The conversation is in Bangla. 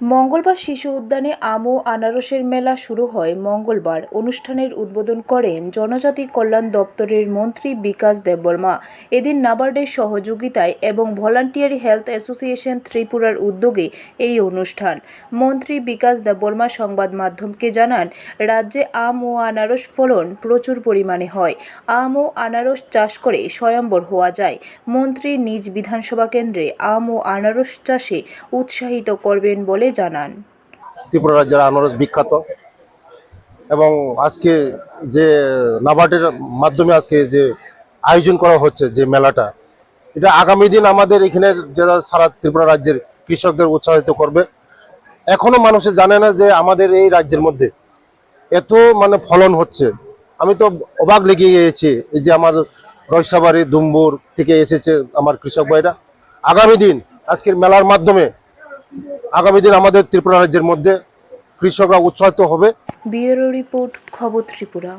মঙ্গলবার শিশু উদ্যানে আম ও আনারসের মেলা শুরু হয় মঙ্গলবার। অনুষ্ঠানের উদ্বোধন করেন জনজাতি কল্যাণ দপ্তরের মন্ত্রী বিকাশ দেববর্মা। এদিন নাবার্ডের সহযোগিতায় এবং ভলান্টিয়ারি হেলথ অ্যাসোসিয়েশন ত্রিপুরার উদ্যোগে এই অনুষ্ঠান। মন্ত্রী বিকাশ দেববর্মা সংবাদ মাধ্যমকে জানান, রাজ্যে আম ও আনারস ফলন প্রচুর পরিমাণে হয়। আম ও আনারস চাষ করে স্বয়ম্বর হওয়া যায়। মন্ত্রী নিজ বিধানসভা কেন্দ্রে আম ও আনারস চাষে উৎসাহিত করবেন বলে জানান। ত্রিপুরা রাজ্যের আনারস বিখ্যাত। এবং আজকে যে নাবার্ডের মাধ্যমে আজকে যে আয়োজন করা হচ্ছে যে মেলাটা, এটা আগামী দিন আমাদের এখানের যারা সারা ত্রিপুরা রাজ্যের কৃষকদের উৎসাহিত করবে। এখনও মানুষে জানে না যে আমাদের এই রাজ্যের মধ্যে এত মানে ফলন হচ্ছে। আমি তো অবাক লেগে গিয়েছি এই যে আমার রয়সাবাড়ি দুম্বুর থেকে এসেছে আমার কৃষক ভাইরা। আগামী দিন আজকের মেলার মাধ্যমে আগামী দিন আমাদের ত্রিপুরা রাজ্যের মধ্যে কৃষকরা উৎসাহিত হবে। ব্যুরো রিপোর্ট খবর ত্রিপুরা।